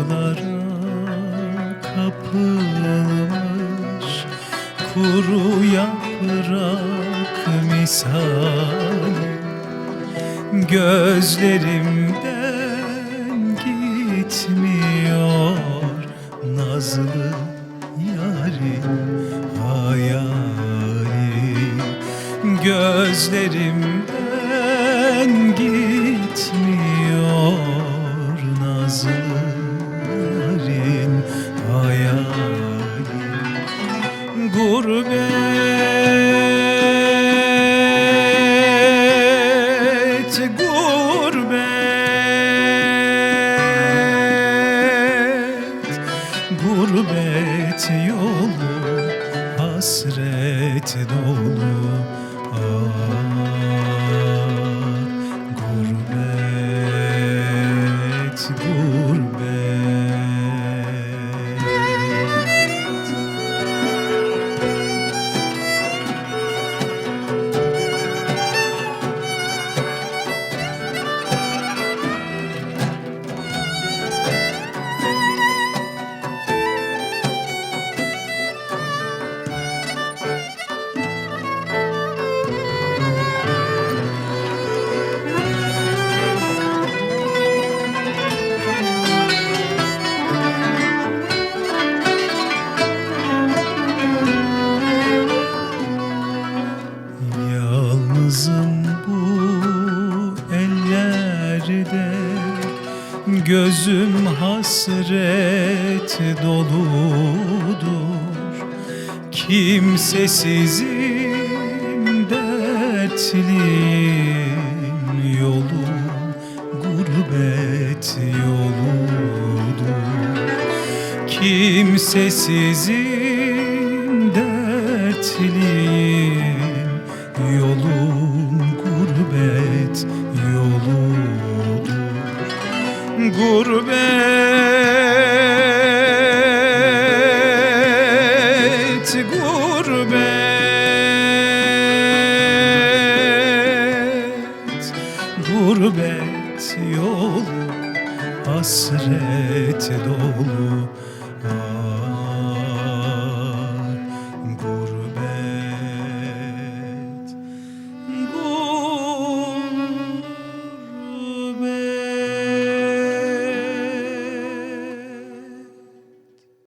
acılara kapılmış Kuru yaprak misali. Gözlerimden gitmiyor Nazlı yarim hayali Gözlerimden Gurbet, gurbet Gurbet yolu hasret dolu Ah, Gurbet, gurbet Yalnızım bu ellerde Gözüm hasret doludur. Kimsesizim dertliyim Yolum gurbet yoludur. Kimsesizim dertliyim Yolum hasret dolu. Ah,